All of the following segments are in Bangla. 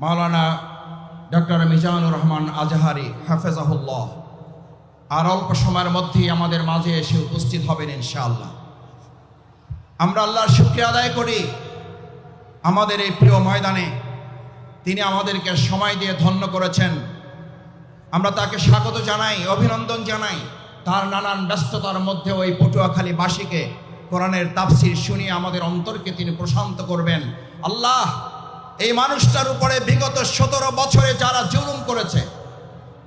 মাওলানা ডক্টর মিজানুর রহমান আজহারি, হাফেজাহুল্লাহ। আর অল্প সময়ের মধ্যেই আমাদের মাঝে এসে উপস্থিত হবেন ইনশাআল্লাহ। আমরা আল্লাহর শুক্রিয়া আদায় করি। আমাদের এই প্রিয় ময়দানে তিনি আমাদেরকে সময় দিয়ে ধন্য করেছেন। আমরা তাকে স্বাগত জানাই, অভিনন্দন জানাই। তার নানান ব্যস্ততার মধ্যে ওই পটুয়াখালীবাসীকে কোরআনের তাফসির শুনিয়ে আমাদের অন্তরকে তিনি প্রশান্ত করবেন। আল্লাহ এই মানুষটার উপরে বিগত সতেরো বছরে যারা জুলুম করেছে,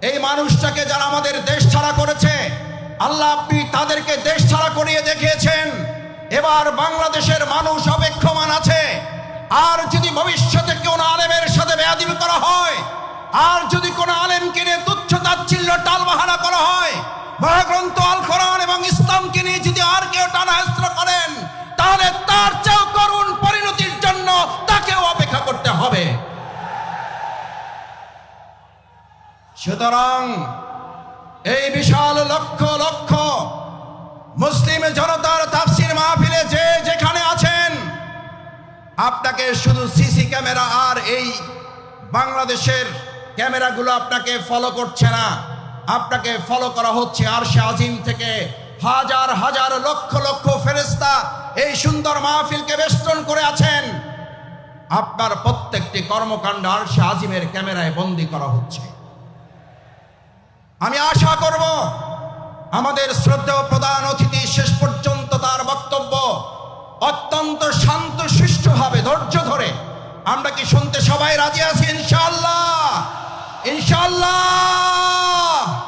এই মানুষটাকে যারা আমাদের দেশ ছাড়া করেছে, আল্লাহ আপনি তাদেরকে দেশ ছাড়া করিয়ে দেখিয়েছেন। এবার বাংলাদেশের মানুষ অপেক্ষমান আছে। আর যদি ভবিষ্যতে কোনো আলেমের সাথে বেয়াদিবি করা হয়, আর যদি কোনো আলেমকে নিয়ে তুচ্ছ তাচ্ছিল্য টালবাহানা করা হয়, মহাগ্রন্থ আল কোরআন এবং ইসলামকে নিয়ে যদি আর কেউ টানা করেন, তাহলে তার চেয়েও করুণ পরিণতির জন্য তাকেও হবে। সুতরাং এই বিশাল লক্ষ লক্ষ মুসলিম জনতার তাফসির মাহফিলে যে যেখানে আছেন, আপনাকে শুধু সিসি ক্যামেরা আর এই বাংলাদেশের ক্যামেরাগুলো আপনাকে ফলো করছে না। আপনাকে ফলো করা হচ্ছে আর আজিম থেকে হাজার হাজার লক্ষ লক্ষ ফেরেস্তা এই সুন্দর মাহফিলকে বেষ্টন করে আছেন। আপনার প্রত্যেকটি কর্মকাণ্ড আর সে আজিমের ক্যামেরায় বন্দি করা হচ্ছে। আমি আশা করব আমাদের শ্রদ্ধেয় প্রধান অতিথি শেষ পর্যন্ত তার বক্তব্য অত্যন্ত শান্ত সুষ্ঠুভাবে ধৈর্য ধরে। আমরা কি শুনতে সবাই রাজি আছি? ইনশাআল্লাহ! ইনশাআল্লাহ!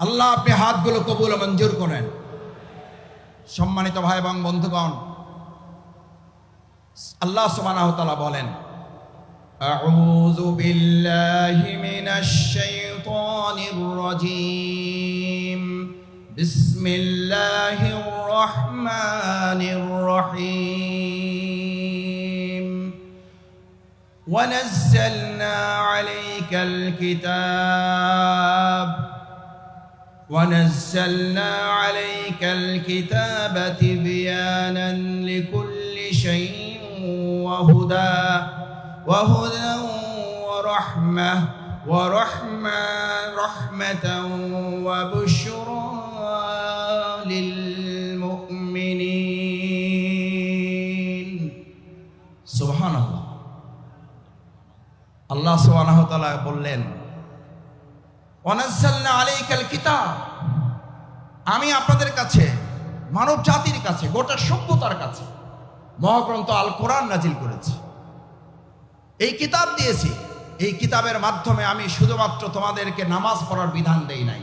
আল্লাহ আপনি হাতগুলো কবুল মঞ্জুর করেন। সম্মানিত ভাই এবং বন্ধুগণ আল্লাহ সুবহানাহু ওয়া তাআলা বলেন أعوذ بالله من الشيطان الرجيم بسم الله الرحمن الرحيم ونزلنا عليك الكتاب ونزلنا عليك الكتاب تبيانا لكل شيء وهدى وهدى ورحمة ورحمة رحمة وبشرى للمؤمنين سبحان الله আল্লাহ সুবহানাহু ওয়া তাআলা বললেন ওয়ানাজ্জালনা আলাইকাল কিতাব আমি আপনাদের কাছে মানব জাতির কাছে গোটা সভ্যতার কাছে মহাগ্রন্থ আল কোরআন নাজিল করেছি। এই কিতাব দিয়েছি। এই কিতাবের মাধ্যমে আমি শুধুমাত্র তোমাদেরকে নামাজ পড়ার বিধান দেই নাই।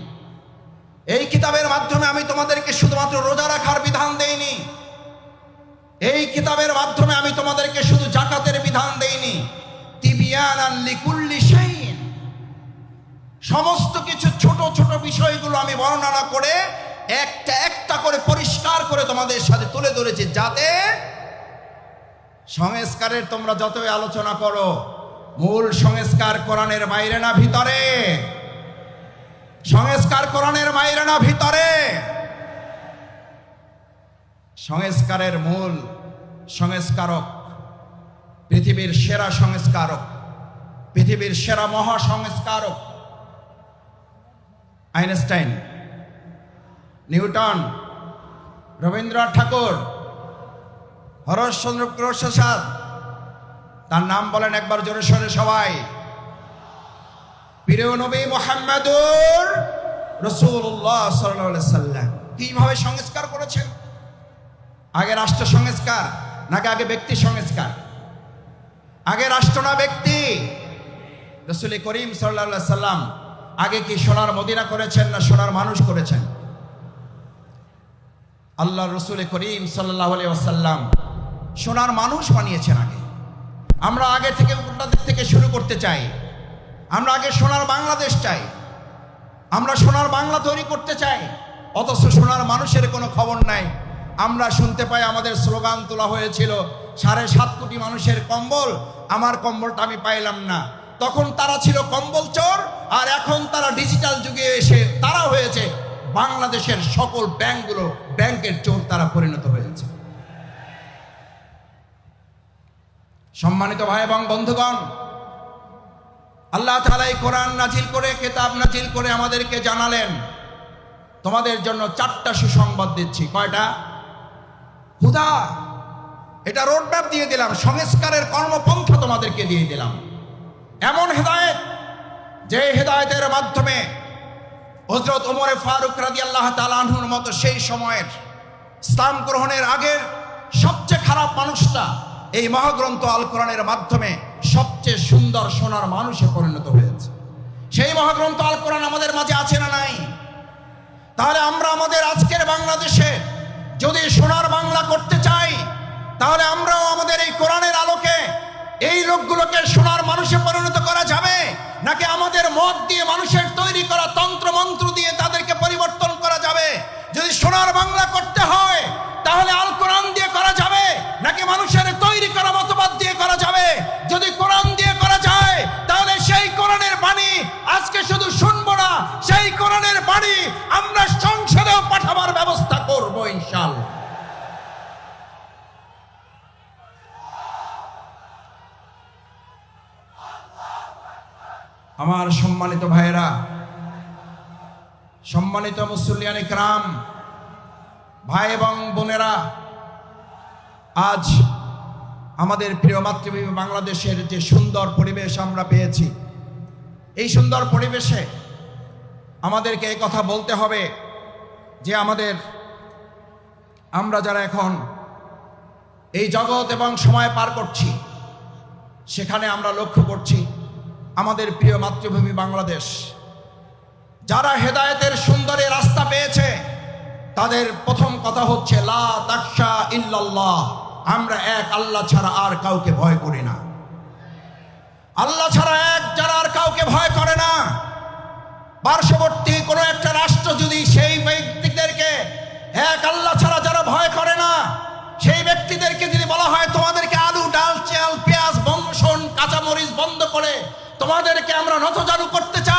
এই কিতাবের মাধ্যমে আমি তোমাদেরকে শুধুমাত্র রোজা রাখার বিধান দেইনি। এই কিতাবের মাধ্যমে আমি তোমাদেরকে শুধু জাকাতের বিধান দেইনি। সমস্ত কিছু ছোট ছোট বিষয়গুলো আমি বর্ণনা করে একটা একটা করে পরিষ্কার করে তোমাদের সাথে তুলে ধরেছি যাতে সংস্কারের তোমরা যতই আলোচনা করো, মূল সংস্কার কোরআনের বাইরে না ভিতরে। সংস্কার কোরআনের বাইরে না ভিতরে। সংস্কারের মূল সংস্কারক পৃথিবীর সেরা সংস্কারক, পৃথিবীর সেরা মহা সংস্কারক আইনস্টাইন, নিউটন, রবীন্দ্রনাথ ঠাকুর। হরশচন্দ্র প্রসাদ। তার নাম বলেন একবার জোরে সরে সবাই। প্রিয় নবী মোহাম্মদুর রসুল্লাহ সাল্লাম। কীভাবে সংস্কার করেছেন? আগে রাষ্ট্র সংস্কার, নাকি আগে ব্যক্তি সংস্কার? আগে রাষ্ট্র না ব্যক্তি? রসুল করিম সাল্লা সাল্লাম আগে কি সোনার মদিনা করেছেন না সোনার মানুষ করেছেন? আল্লাহ রসুল করিম সাল্লাহ আসাল্লাম সোনার মানুষ বানিয়েছেন আগে। আমরা আগে থেকে উল্টা দিক থেকে শুরু করতে চাই। আমরা আগে সোনার বাংলাদেশ চাই। আমরা সোনার বাংলা তৈরি করতে চাই। অথচ সোনার মানুষের কোনো খবর নাই। আমরা শুনতে পাই আমাদের স্লোগান তোলা হয়েছিল, সাড়ে সাত কোটি মানুষের কম্বল। আমার কম্বলটা আমি পাইলাম না। তখন তারা ছিল কম্বল চোর, আর এখন তারা ডিজিটাল যুগে এসে তারা হয়েছে বাংলাদেশের সকল ব্যাংকগুলো ব্যাংকের চোর তারা পরিণত হয়েছে। সম্মানিত ভাই এবং বন্ধুগণ, আল্লাহ তাআলা এই কোরআন নাজিল করে, কেতাব নাজিল করে আমাদেরকে জানালেন, তোমাদের জন্য চারটা সুসংবাদ দিচ্ছি। কয়টা? হুদা, এটা রোডম্যাপ দিয়ে দিলাম, সংস্কারের কর্মপন্থা তোমাদেরকে দিয়ে দিলাম। এমন হেদায়েত, যে হেদায়েতের মাধ্যমে হজরত ওমরে ফারুক রাজি আল্লাহ তালাহুর মতো সেই সময়ের ইসলাম গ্রহণের আগের সবচেয়ে খারাপ মানুষটা এই মহাগ্রন্থ আল কোরআনের মাধ্যমে সবচেয়ে সুন্দর সোনার মানুষে পরিণত হয়েছে। সেই মহাগ্রন্থ আল কোরআন আমাদের মাঝে আছে না নাই? তাহলে আমরা আমাদের আজকের বাংলাদেশে যদি সোনার বাংলা করতে চাই, তাহলে আমরাও আমাদের এই কোরআনের আলোকে এই লোকগুলোকে সোনার মানুষে পরিণত করা যাবে? নাকি আমাদের মত দিয়ে মানুষের তৈরি করা তন্ত্র মন্ত্র দিয়ে তাদেরকে পরিবর্তন করা যাবে? যদি সোনার বাংলা করতে হয়, তাহলে আল কোরআন দিয়ে করা যাবে, নাকি মানুষের তৈরি করা মতবাদ দিয়ে করা যাবে? যদি কোরআন দিয়ে করা যায়, তাহলে সেই কোরআনের বাণী আজকে শুধু শুনব না, সেই কোরআনের বাণী আমরা সংসদেও পাঠাবার ব্যবস্থা করব ইনশাল আমার সম্মানিত ভাইয়েরা সম্মানিত মুসল্লিয়ান ইকরাম, ভাই এবং বোনেরা, আজ আমাদের প্রিয় মাতৃভূমি বাংলাদেশের যে সুন্দর পরিবেশ আমরা পেয়েছি, এই সুন্দর পরিবেশে আমাদেরকে এই কথা বলতে হবে যে আমাদের, আমরা যারা এখন এই জগৎ এবং সময় পার করছি, সেখানে আমরা লক্ষ্য করছি আমাদের প্রিয় মাতৃভূমি বাংলাদেশ। যারা হেদায়েতের সুন্দরী রাস্তা পেয়েছে, তাদের প্রথম কথা হচ্ছে, লা তাকশা ইল্লাল্লাহ। আমরা এক, আল্লাহ ছাড়া আর কাউকে ভয় করি না। আল্লাহ ছাড়া এক, যারা আর কাউকে ভয় করে না। পার্শ্ববর্তী কোনো একটা রাষ্ট্র যদি সেই ব্যক্তিদেরকে, এক, আল্লাহ ছাড়া যারা ভয় করে না, সেই ব্যক্তিদেরকে যদি বলা হয়, তোমাদেরকে আলু, ডাল, চাল, পেঁয়াজ, বংশন, কাঁচামরিচ বন্ধ করে তোমাদেরকে আমরা নতজানু করতে চাই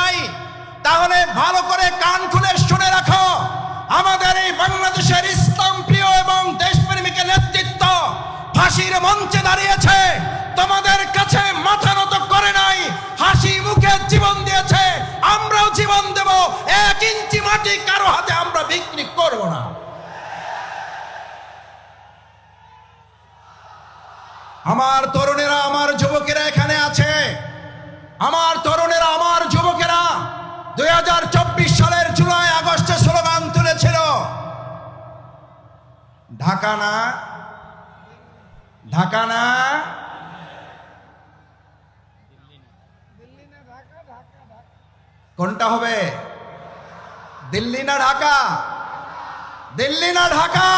তাহলে ভালো করে কান খুলে শুনে রাখো। আমাদের এই বাংলাদেশের ইসলাম প্রিয় এবং দেশপ্রেমিকের নেতৃত্ব ফাঁসির মঞ্চে দাঁড়িয়েছে। তোমাদের কাছে মাথা নত করে নাই, হাসি মুখে জীবন দিয়েছে। আমরাও জীবন দেব, এক ইঞ্চি মাটি কারও হাতে আমরা বিক্রি করব না। আমার তরুণেরা, আমার যুবকেরা এখানে আছে। আমার তরুণেরা, আমার চব্বিশ সালের জুলাই, আগস্টে স্লোগান তুলেছিল। ঢাকা না? ঢাকা না? কোনটা হবে? দিল্লি না ঢাকা? দিল্লি না ঢাকা?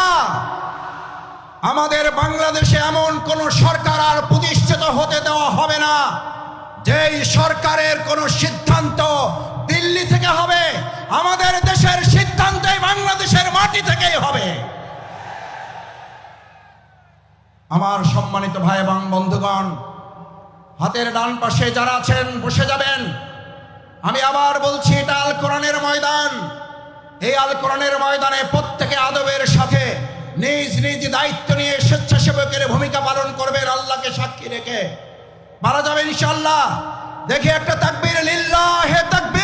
আমাদের বাংলাদেশে এমন কোন সরকার আর প্রতিষ্ঠিত হতে দেওয়া হবে না, যেই সরকারের কোন সিদ্ধান্ত দিল্লি থেকে হবে। আমাদের দেশের সিদ্ধান্তই বাংলাদেশের মাটি থেকেই হবে। আমার সম্মানিত ভাই এবং বন্ধুগণ, হাতের ডান পাশে যারা আছেন, বসে যাবেন। আমি আবার বলছি, এটা আল কোরআনের ময়দান। এই আল কোরআনের ময়দানে প্রত্যেকে আদবের সাথে নিজ নিজ দায়িত্ব নিয়ে স্বেচ্ছাসেবকের ভূমিকা পালন করবেন, আল্লাহকে সাক্ষী রেখে। মারা যাবে ইনশাল্লাহ দেখি একটা তাকবীর, লিল্লাহে তাকবীর।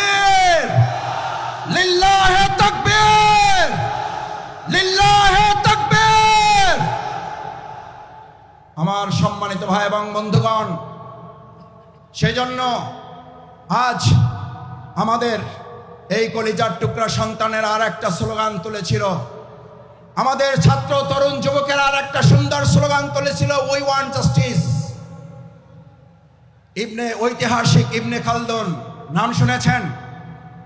আমার সম্মানিত ভাই এবং বন্ধুগণ, সেজন্য আজ আমাদের এই কলিজার টুকরা সন্তানের আর একটা স্লোগান তুলেছিল। আমাদের ছাত্র তরুণ যুবকের আর একটা সুন্দর স্লোগান তুলেছিল উই ওয়ান জাস্টিস ইবনে ঐতিহাসিক ইবনে খালদুন, নাম শুনেছেন?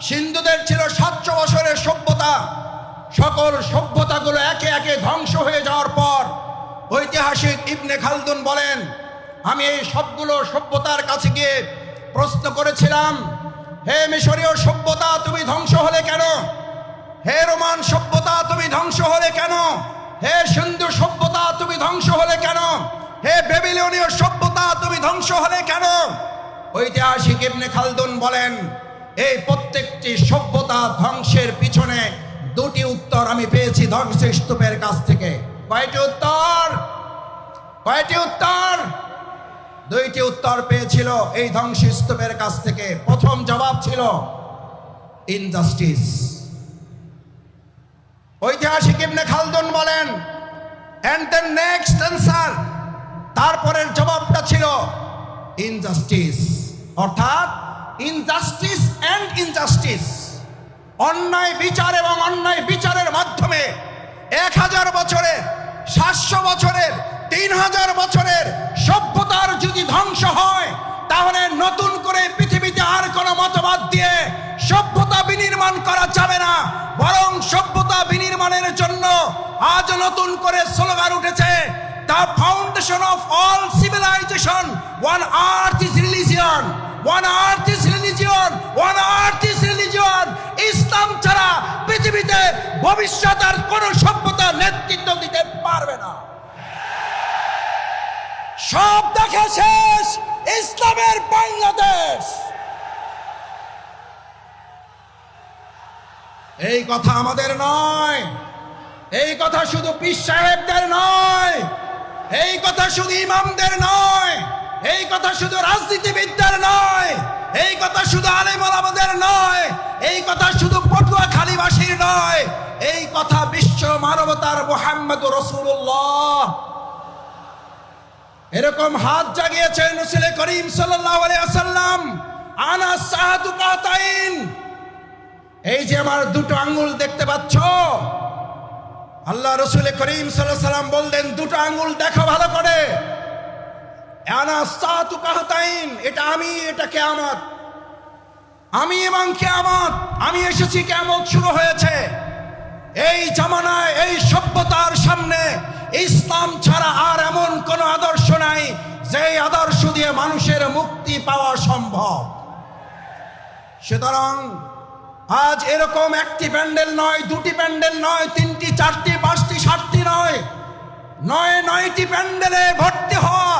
সিন্ধুদের ছিল সাতশো বছরের সভ্যতা। সকল সভ্যতাগুলো একে একে ধ্বংস হয়ে যাওয়ার পর ঐতিহাসিক ইবনে খালদুন বলেন, আমি এই সবগুলো সভ্যতার কাছে গিয়ে প্রশ্ন করেছিলাম, হে মিশরীয় সভ্যতা তুমি ধ্বংস হলে কেন? হে রোমান সভ্যতা তুমি ধ্বংস হলে কেন? হে সিন্ধু সভ্যতা তুমি ধ্বংস হলে কেন? হে বেবিলনীয় সভ্যতা তুমি ধ্বংস হলে কেন? ঐতিহাসিক ইবনে খালদুন বলেন এই প্রত্যেকটি সভ্যতা ধ্বংসের পিছনে দুটি উত্তর আমি পেয়েছি ধ্বংসস্তূপের কাছ থেকে। কয়টি উত্তর? কয়টি উত্তর? দুইটি উত্তর পেয়েছিল এই ধ্বংসস্তূপের কাছ থেকে। প্রথম জবাব ছিল, ইনজাস্টিস। ঐতিহাসিক ইবনে খালদুন বলেন অ্যান্ড দ্য নেক্সট অ্যান্সার তারপরের জবাবটা ছিল, ইনজাস্টিস। অর্থাৎ ইনজাস্টিস অ্যান্ড ইনজাস্টিস অন্যায় বিচার এবং অন্যায় বিচারের মাধ্যমে এক হাজার বছরের সাতশো বছরের, তিন হাজার বছরের সভ্যতার যদি ধ্বংস হয়, তাহলে নতুন করে পৃথিবীতে আর কোনো মতবাদ দিয়ে সভ্যতা বিনির্মাণ করা যাবে না। বরং সভ্যতা বিনির্মাণের জন্য আজ নতুন করে স্লোগান উঠেছে the foundation of all civilization one earth is religion one earth পৃথিবীতে ভবিষ্যৎ আর কোন সভ্যতা নেতৃত্ব দিতে পারবে না। সব দেখা শেষ, ইসলামের বাংলাদেশ। এই কথা আমাদের নয়, এই কথা শুধু পীর সাহেবদের নয়, এই কথা শুধু ইমামদের নয়, এই কথা শুধু রাজনীতিবিদদের নয় কথা শুধু আলেম আমাদের নয়, এই কথা শুধু পটুয়াখালীবাসীর নয়, এই কথা বিশ্ব মানবতার মোহাম্মদ রসুল্লাহ এরকম হাত জাগিয়েছেন রসুল করিম সাল্লাল্লাহু আলাইহি ওয়াসাল্লাম আনা এই যে আমার দুটো আঙ্গুল দেখতে পাচ্ছ, আল্লাহ রসুল করিম সাল্লাম বললেন, দুটো আঙ্গুল দেখো ভালো করে। আনা সাহাতু কাতাইন, এটা আমি এটা কেয়ামত আমি এবং কেয়ামত, আমি এসেছি, কেয়ামত শুরু হয়েছে। এই জামানায়, এই সভ্যতার সামনে ইসলাম ছাড়া আর এমন কোন আদর্শ নাই যে আদর্শ দিয়ে মানুষের মুক্তি পাওয়া সম্ভব। সুতরাং আজ এরকম একটি প্যান্ডেল নয়, দুটি প্যান্ডেল নয়, তিনটি, চারটি, পাঁচটি, সাতটি নয় নয়, নয়টি প্যান্ডেলে ভর্তি হওয়া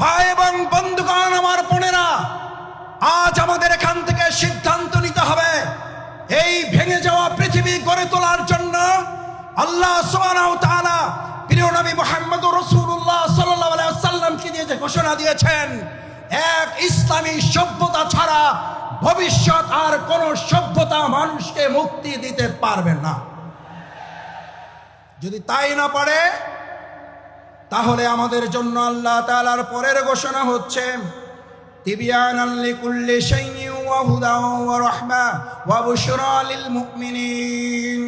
ভাই এবং বন্ধুগণ, আমার বোনেরা আজ আমাদের এখান থেকে সিদ্ধান্ত নিতে হবে। এই ভেঙে যাওয়া পৃথিবী গড়ে তোলার জন্য আল্লাহ তাআলা প্রিয় নবী মুহাম্মদ আলাইহি ওয়াসাল্লামকে দিয়ে যে ঘোষণা দিয়েছেন, এক ইসলামী সভ্যতা ছাড়া ভবিষ্যৎ আর কোন সভ্যতা মানুষকে মুক্তি দিতে পারবে না। যদি তাই না পারে, তাহলে আমাদের জন্য আল্লাহ তাআলার পরের ঘোষণা হচ্ছে تبيانا لكل شيء وهدى ورحمة وبشرى للمؤمنين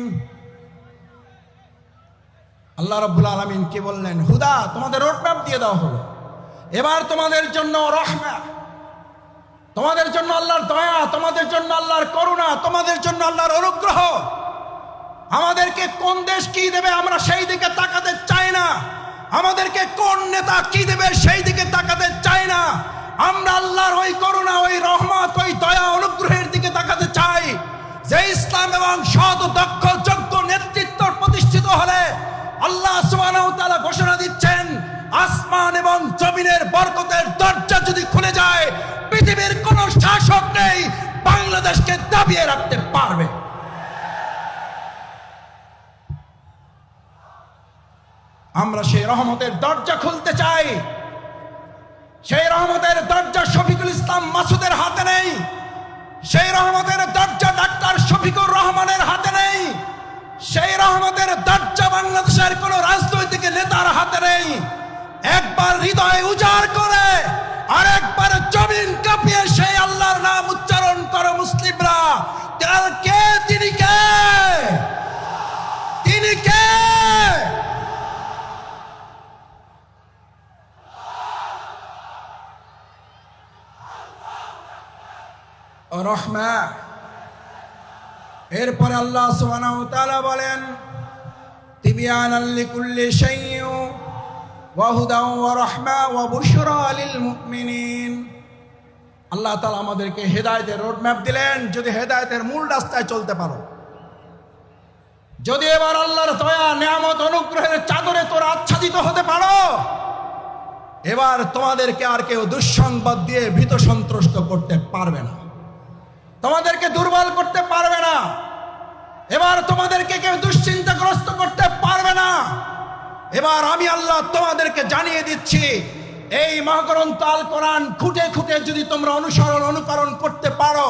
আল্লাহ রব্বুল আলমিন কি বললেন হুদা তোমাদের রোডম্যাপ দিয়ে দেওয়া হলো এবার তোমাদের জন্য রহমা তোমাদের জন্য আল্লাহর দয়া তোমাদের জন্য আল্লাহর করুণা তোমাদের জন্য আল্লাহর অনুগ্রহ আমাদেরকে কোন দেশ কি দেবে আমরা সেই দিকে তাকাতে চাই না আমাদেরকে কোন নেতা কি দেবে সেই দিকে তাকাতে চাই না আমরা আল্লাহর ওই করুণা, ওই রহমত, ওই দয়া অনুগ্রহের দিকে তাকাতে চাই। যে ইসলাম এবং সৎ, দক্ষ, যোগ্য নেতৃত্ব প্রতিষ্ঠিত হলে আল্লাহ তাআলা ঘোষণা দিচ্ছেন, আসমান এবং জমিনের বরকতের দরজা যদি খুলে যায়, পৃথিবীর কোন শাসক নেই বাংলাদেশকে দাবিয়ে রাখতে পারবে। আমরা সেই রহমতের দরজা খুলতে চাই। সেই রহমতের দরজা শফিকুল ইসলাম মাসুদের হাতে নেই। সেই রহমতের দরজা ডাক্তার শফিকুর রহমানের হাতে নেই। সেই রহমতের দরজা বাংলাদেশের কোন রাজনৈতিক নেতার হাতে নেই। একবার হৃদয় উজাড় করে আর একবার জমিন কাঁপিয়ে সেই আল্লাহর নাম উচ্চারণ করো মুসলিমরা। কে? তিনি কে? তিনি কে? রহমা। এরপরে আল্লাহ সুবহানাহু বলেন আল্লাহ তালা আমাদেরকে হেদায়তের রোড ম্যাপ দিলেন, যদি হেদায়তের মূল রাস্তায় চলতে পারো। যদি এবার আল্লাহর দয়া, নিয়ামত, অনুগ্রহের চাদরে তোরা আচ্ছাদিত হতে পারো, এবার তোমাদেরকে আর কেউ দুঃসংবাদ দিয়ে ভীত সন্ত্রস্ত করতে পারবে না। তোমাদেরকে দুর্বল করতে পারবে না। এবার তোমাদেরকে কেউ দুশ্চিন্তাগ্রস্ত করতে পারবে না। এবার আমি আল্লাহ তোমাদেরকে জানিয়ে দিচ্ছি, এই মহাগ্রন্থ আল কোরআন খুঁটে খুঁটে যদি তোমরা অনুসরণ, অনুকরণ করতে পারো,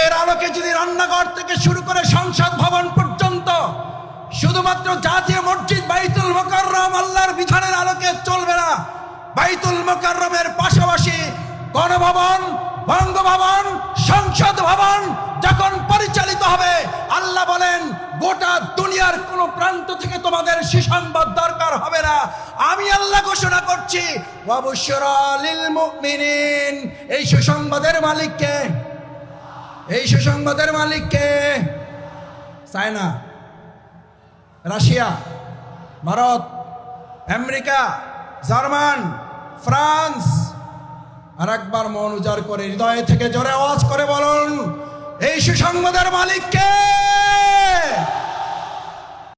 এর আলোকে যদি রান্নাঘর থেকে শুরু করে সংসদ ভবন পর্যন্ত শুধুমাত্র জাতীয় মসজিদ বাইতুল মোকাররম আল্লাহর বিধানের আলোকে চলবে না, বাইতুল মোকাররমের পাশাপাশি গণভবন বঙ্গভবন, সংসদ ভবন যখন পরিচালিত হবে, আল্লাহ বলেন, গোটা দুনিয়ার কোন প্রান্ত থেকে তোমাদের সুসংবাদ দরকার হবে না। আমি আল্লাহ ঘোষণা করছি এই সুসংবাদের মালিককে এই সুসংবাদের মালিককে China, Russia, Bharat, America, German, France. আর একবার মন উজাড় করে হৃদয় থেকে জোরে আওয়াজ করে বলুন এই সুসংবাদের মালিককে!